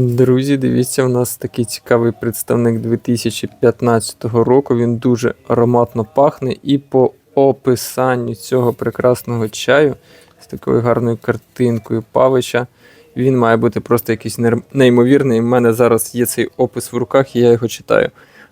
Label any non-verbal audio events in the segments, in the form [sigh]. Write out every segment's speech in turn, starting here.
Друзі, дивіться, у нас такий цікавий представник 2015 року. Він дуже ароматно пахне. І по описанню цього прекрасного чаю з такою гарною картинкою Павича. Він має бути просто якийсь неймовірний. У мене зараз є цей опис в руках, і я його читаю.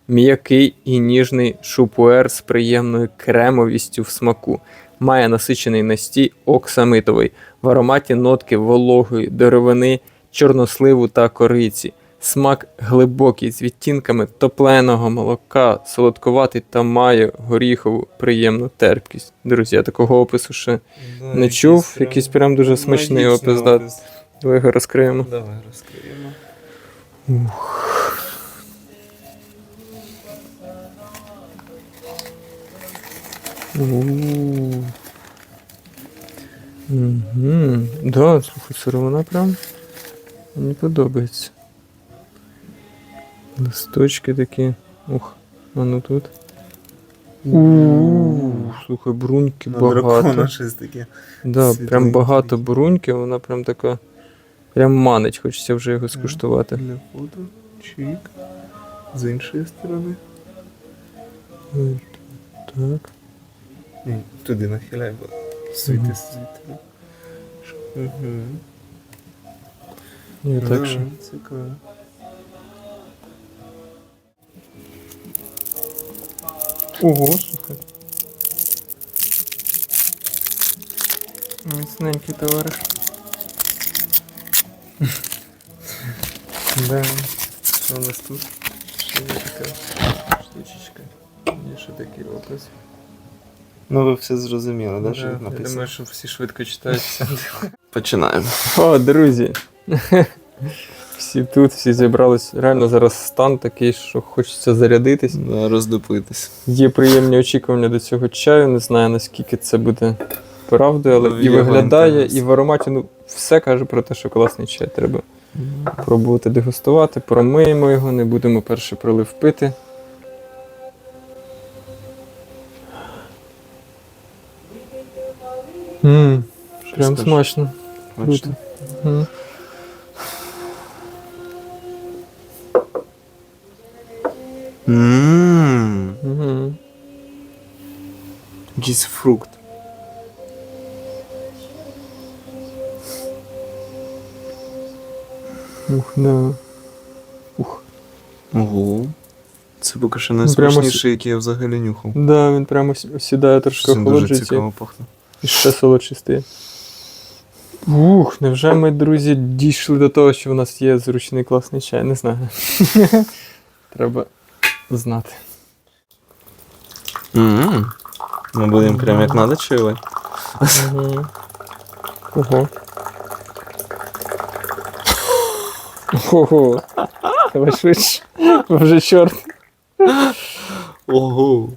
М'який і ніжний шупуер з приємною кремовістю в смаку. Має насичений настій оксамитовий, в ароматі нотки вологої, деревини, чорносливу та кориці. Смак глибокий з відтінками топленого молока, солодкуватий та має горіхову приємну терпкість. Друзі, я такого опису ще не чув. Якийсь прям дуже смачний опис. Да. Давай його розкриємо. Давай розкриємо. Угу. Да, слухай, сировина прям мені подобається. Листочки такі. Ух, а ну тут. У, Слухай, бруньки На багато. щось таке. Да, прям багато такі. бруньки, вона прям така. Прям манить, хочеться вже його скуштувати. Для фото. Чик. З іншої сторони. Так. Ні, туди нахиляй, бо світи світи. Угу. І так що. Цікаво. Ого, слухай. Міцненький товариш. [laughs] да. Що у нас тут? Ще є така штучечка. Є ще такий опис. Ну ви все зрозуміли, да, що тут я написано? думаю, що всі швидко читаються. [laughs] Починаємо. О, друзі. [laughs] Всі тут, всі зібрались. Реально зараз стан такий, що хочеться зарядитись. Да, роздупитись. Є приємні очікування до цього чаю. Не знаю наскільки це буде правдою, але Ну, і виглядає, і в ароматі ну, все каже про те, що класний чай. Треба пробувати дегустувати. Промиємо його, не будемо перший пролив пити. Що прям смачно. Мгм. Ммм. Мгм. Якийсь фрукт. Ух, да. Ух. Ого. Це поки що найсмачніший, який я взагалі нюхав. Да, він прямо сі- сідає трошки Це дуже охолоджується. цікаво пахне. І ще солодший стає. Ух, невже ми, друзі, дійшли до того, що в нас є зручний класний чай? Не знаю. [laughs] Треба знати. Ммм. Ми будемо прям як надо чаювати. Угу. Ого. Ого. Давай швидше. Вже чорт. Ого.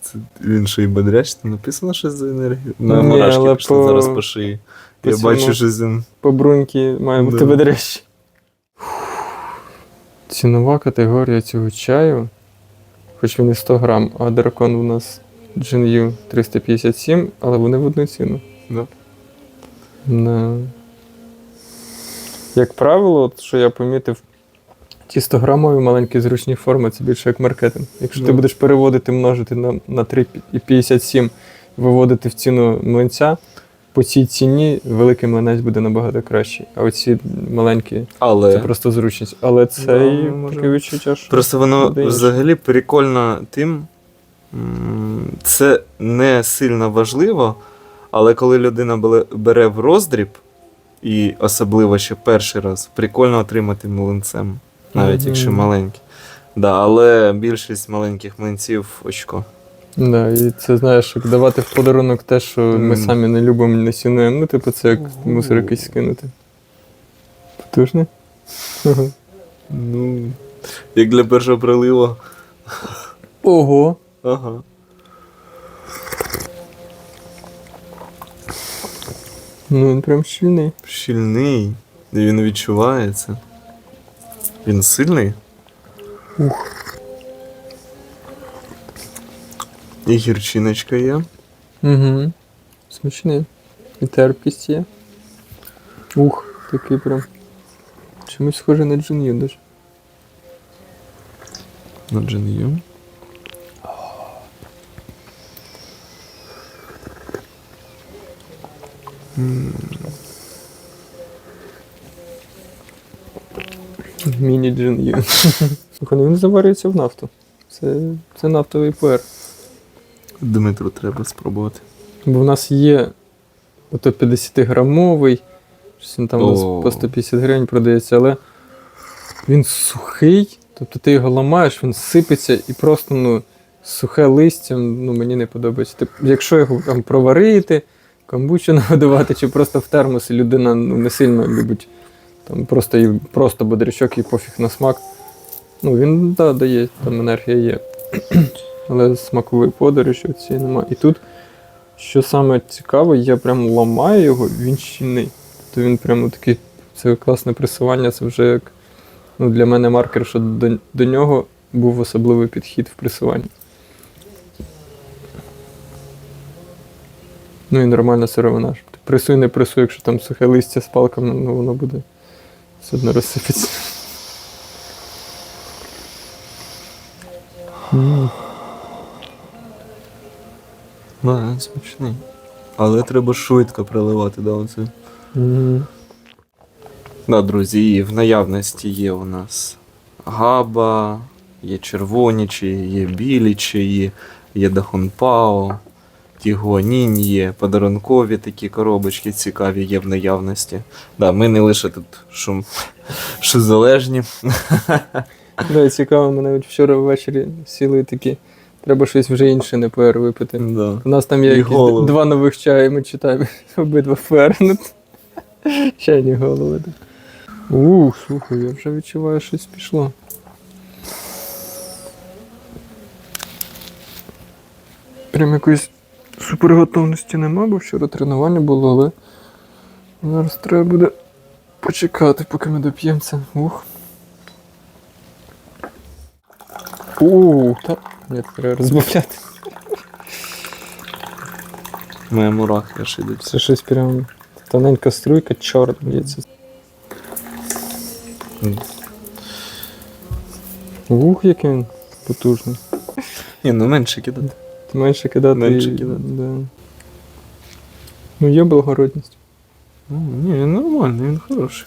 Це він ще й бодрячий, там написано щось за енергію. Ні, На мурашки але пішли по- зараз по шиї. по Я цьому- бачу, що він. По бруньки має бути Да. ведрящий. Цінова категорія цього чаю, хоч він і 100 грам, а дракон у нас Jinyu 357, але вони в одну ціну. Да. Да. Як правило, от, що я помітив, ті 100 грамові маленькі зручні форми це більше як маркетинг. Якщо ти Да. будеш переводити, множити на, на 3,57, виводити в ціну млинця, по цій ціні великий млинець буде набагато кращий. А оці маленькі це просто зручність. Але цей Да, може. таке відчуття, що. просто воно Буде взагалі прикольно тим. Це не сильно важливо, але коли людина бере в роздріб, і особливо ще перший раз, прикольно отримати млинцем, навіть Мгм. якщо маленький. Да, але більшість маленьких млинців очко. Да, і це знаєш, як давати в подарунок те, що ми самі не любимо, не цінуємо. Ну, типу, це як мусор якийсь скинути. Потужне? [laughs] Ну, як для першого приливу. Ого. Ага. Ну він прям щільний. Щільний. І він відчувається. Він сильний. Ух. І гірчиночка є. Угу. Смачний. І терпкість є. Ух, такий прям. Чомусь схоже на Джин'ю даже. На Джин'ю. Міні Джин'ю. Слухай, ну [laughs] він заварюється в нафту. Це, це нафтовий пуер. Дмитру треба спробувати. Бо в нас є ото 50-грамовий, щось він там у нас по 150 гривень продається, але він сухий, тобто ти його ламаєш, він сипеться і просто ну, сухе листя ну, мені не подобається. Тип, якщо його там проварити, камбучу [laughs] нагодувати, чи просто в термос, і людина ну, не сильно любить там просто, і, просто бодрячок і пофіг на смак. Ну, він да, дає, там енергія є. [clears throat] Але смакової подорожі цієї немає. І тут що саме цікаве, я прям ламаю його, він щільний. Тобто він прямо такий, це класне пресування, це вже як ну, для мене маркер, що до, до нього був особливий підхід в пресуванні. Ну і нормальна сировина. Пресуй, не пресуй, якщо там сухе листя з палками, ну воно буде все одно розсипеться. М. Да, він смачний. Але треба швидко приливати, да, оце. М. Да, друзі, і в наявності є у нас габа, є червоні чаї, є білі чаї, є дахунпао, тігуанінь є, подарункові такі коробочки цікаві є в наявності. Да, ми не лише тут шум, що залежні. Да, цікаво, навіть вчора ввечері сіли такі. Треба щось вже інше не ПР випити. Да. У нас там є І якісь голову. два нових чаї, ми читаємо [laughs] обидва ПР. Ну, Чайні голови. так. Ух, слухай, я вже відчуваю, щось пішло. Прям якоїсь суперготовності нема, бо вчора тренування було, але зараз треба буде почекати, поки ми доп'ємо це. Ух. Ууу, так. Ні, треба розмовляти. Моя мурахи аж ідуть. Це щось прям тоненька струйка, чорт б'ється. Ух, який він потужний. Ні, ну менше кидати. Ти менше кидати. Менше кидати. Да. Ну, є благородність. Ну, ні, він нормальний, він хороший.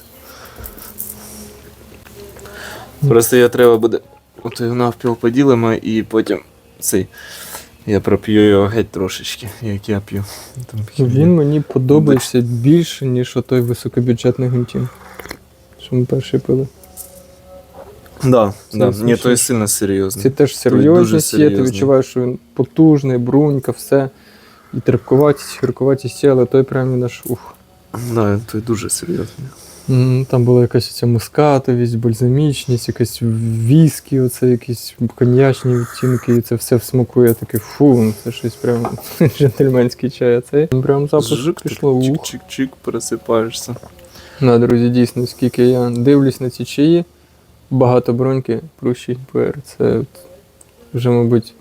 Просто його треба буде. От його навпіл поділимо і потім цей. Я проп'ю його геть трошечки, як я п'ю. Там Він мені подобається більше, ніж отой високобюджетний гунтін. Що ми перший пили. Да, Це да. Ні, той сильно серйозний. Це теж серйозність є, ти відчуваєш, що він потужний, брунька, все. І терпкуватість, гіркуватість є, але той прям аж ух. Да, той дуже серйозний. Там була якась ця мускатовість, бальзамічність, якась віскі, оце якісь коньячні відтінки, і це все всмакує таке фу, ну, це щось прям [laughs] джентльменський чай. А прям запах пішло ух. чик-чик-чик, пересипаєшся. На, друзі, дійсно, скільки я дивлюсь на ці чаї, багато броньки, прущий ПР. Це от вже, мабуть.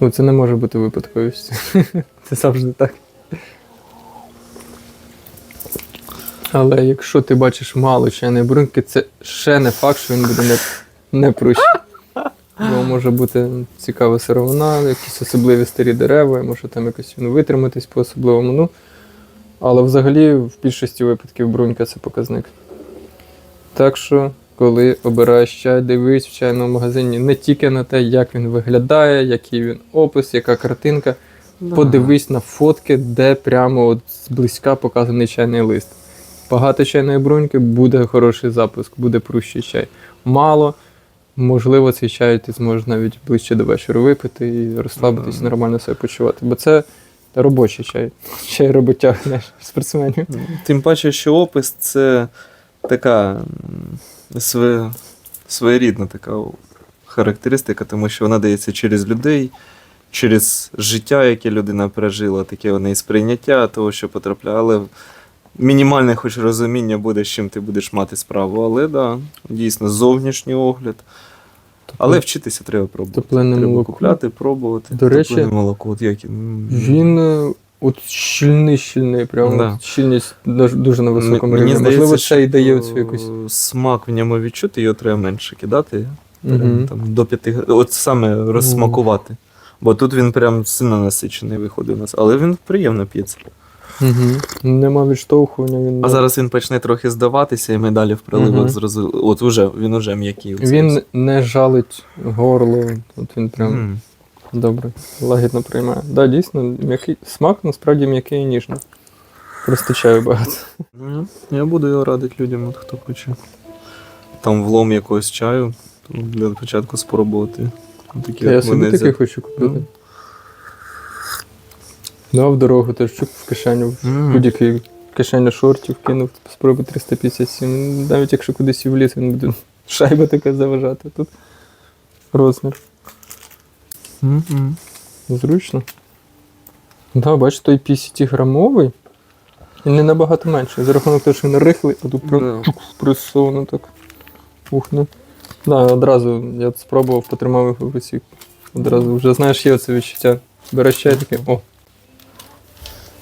Ну, це не може бути випадковістю. [laughs] Це завжди так. Але якщо ти бачиш мало чайної бруньки, це ще не факт, що він буде не, не прущий. Бо може бути цікава сировина, якісь особливі старі дерева, і може там якось він витриматись по-особливому. Ну, але взагалі в більшості випадків брунька це показник. Так що, коли обираєш чай, дивись в чайному магазині не тільки на те, як він виглядає, який він опис, яка картинка. Подивись на фотки, де прямо от зблизька показаний чайний лист. Багато чайної бруньки буде хороший запуск, буде прущий чай. Мало. Можливо, цей чай ти зможеш навіть ближче до вечора випити і розслабитись, нормально себе почувати. Бо це робочий чай. [laughs] Чай роботяг знаєш, спортсменів. Тим паче, що опис це така своє, своєрідна така характеристика, тому що вона дається через людей, через життя, яке людина пережила, таке вони і сприйняття того, що потрапляє. Мінімальне хоч розуміння буде, з чим ти будеш мати справу. Але да, дійсно, зовнішній огляд. Але вчитися треба пробувати. Топлене треба молоко. купляти, пробувати. До речі, молоко, от як, Він е, от щільний, щільний, прям Да. щільність дуже, на високому рівні. Можливо, це і дає оцю якусь. смак в ньому відчути, його треба менше кидати. Мгм. Там, до 5 От саме розсмакувати. Бо тут він прям сильно насичений виходить у нас, але він приємно п'ється. Угу. Нема відштовхування. Він, А зараз він почне трохи здаватися, і ми далі в приливах Мгм. зрозуміли. От уже він уже м'який. він не жалить горло. От він прям М. добре, лагідно приймає. Да, дійсно, м'який смак насправді м'який і ніжний. Просто чаю багато. Ну, Я буду його радити людям, от хто хоче. Там влом якогось чаю, то для початку спробувати. Такі Та я собі такий зя- хочу купити. Ну. Да, в дорогу теж чук в кишеню, в будь-який кишеню шортів кинув, спробуй 357. Навіть якщо кудись і вліз, він буде шайба така заважати. Тут розмір. Мгм. Зручно. Да, бачиш, той 50 грамовий. Він не набагато менший. За рахунок того, що він рихлий, а тут чук, пресовано так. Ухне. Да, одразу я спробував, потримав його в руці. Одразу вже знаєш, є це відчуття. Береш чай таке, о.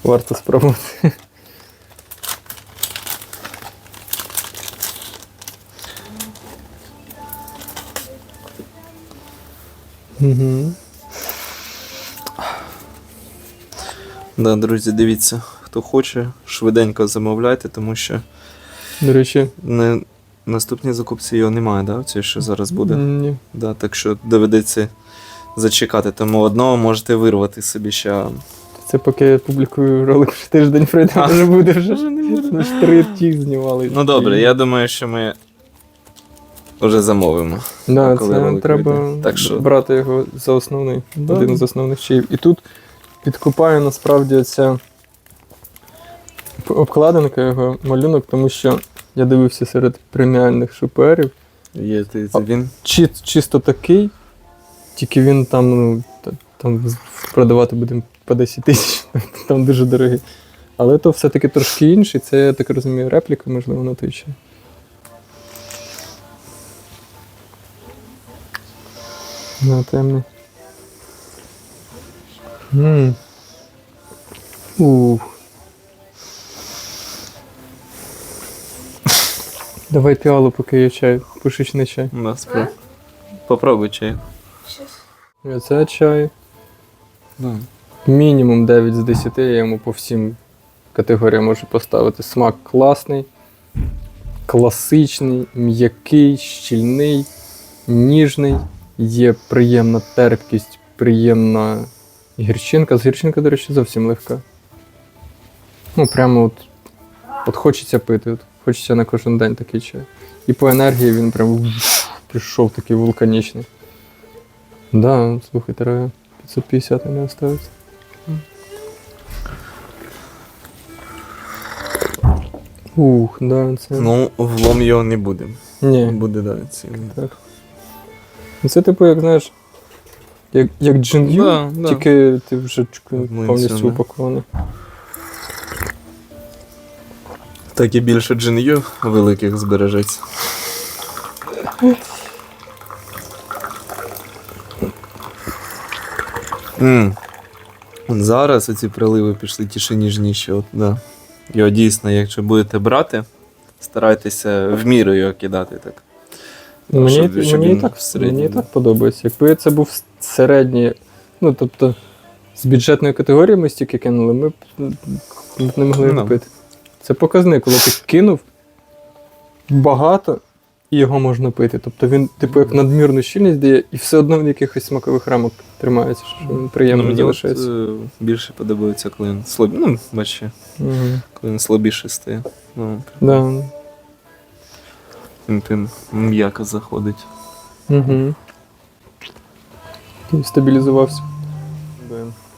Варто спробувати. Угу. Да, друзі, дивіться, хто хоче, швиденько замовляйте, тому що До речі, не, наступній закупці його немає, да? Це що зараз буде. Ні. Да, так що доведеться зачекати. Тому одного можете вирвати собі ще. Це поки я публікую ролик вже тиждень пройде, А. може буде вже. Вже не буде. Ми ж три ті знімали. Ну добре, я думаю, що ми вже замовимо. Да, коли це ролик треба вийде. Так що- брати його за основний, Да. один з основних чаїв. І тут підкупає насправді ця обкладинка його малюнок, тому що я дивився серед преміальних шуперів. Є ти- це він. Чи, чисто такий, тільки він там, ну, та- там з- продавати будемо по 10 тисяч, [laughs] там дуже дорогий. Але то все-таки трошки інший, це, я так розумію, репліка, можливо, на той чай. На темний. Ммм. Ух. Давай піалу, поки є чай, пушечний чай. У нас про. Попробуй чай. Це чай. Мінімум 9 з 10 я йому по всім категоріям можу поставити. Смак класний, класичний, м'який, щільний, ніжний, є приємна терпкість, приємна гірчинка. З гірчинка, до речі, зовсім легка. Ну, прямо от, от хочеться пити, от хочеться на кожен день такий чай. І по енергії він прям пішов такий вулканічний. Да, слухай, треба 550 не оставиться. Ух, да, це. Ну, влом його не буде. Ні. Буде, да, цінний. Так. Ну, Це типу, як знаєш, як, як джин Да, да. тільки ти вже повністю да. упакований. Так і більше джин'ю великих збережеться. М. Зараз оці приливи пішли ті, що ніжніші. От, да. Його дійсно, якщо будете брати, старайтеся в міру його кидати так. Мені, щоб- щоб мені, він так, середній мені так подобається. Якби це був середній, ну тобто з бюджетної категорії ми стільки кинули, ми б не могли no. купити. Це показник, коли ти кинув багато і його можна пити. Тобто він, типу, як надмірну щільність дає, і все одно в якихось смакових рамок тримається, що він приємно Ну, мені от, залишається. е, більше подобається, коли він слаб... ну, бачите, Мгм. коли він слабіше стає. Ну, Да. він тим м'яко заходить. Угу. Стабілізувався.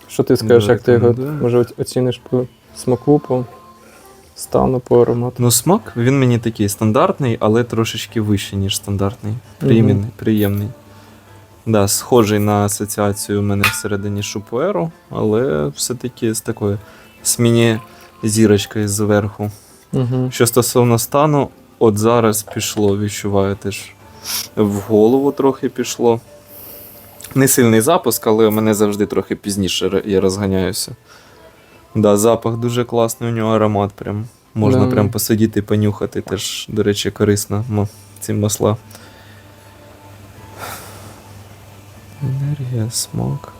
Що ти скажеш, як ти його да. може оціниш по смаку, по стану, по аромату? Ну, смак, він мені такий стандартний, але трошечки вищий, ніж стандартний. Приємний, приємний. Да, схожий на асоціацію у мене всередині шупуеру, але все-таки з такою з міні-зірочкою зверху. Угу. Що стосовно стану, от зараз пішло, відчуваю теж в голову трохи пішло. Не сильний запуск, але у мене завжди трохи пізніше я розганяюся. Да, запах дуже класний, у нього аромат прям. Можна Да. прям посидіти, понюхати. Теж, до речі, корисно ці масла. Енергія, смак.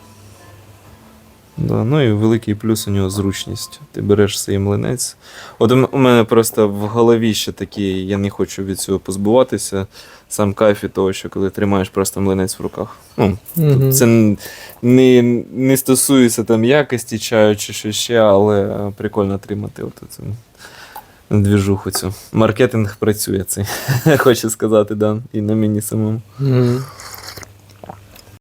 Да, ну і великий плюс у нього зручність. Ти береш свій млинець. От у мене просто в голові ще такі, я не хочу від цього позбуватися. Сам кайф від того, що коли тримаєш просто млинець в руках. Ну, Мгм. це не, не стосується там якості чаю чи що ще, але прикольно тримати от цю двіжуху цю. Маркетинг працює цей, [laughs] хочу сказати, да, і на мені самому. Мгм.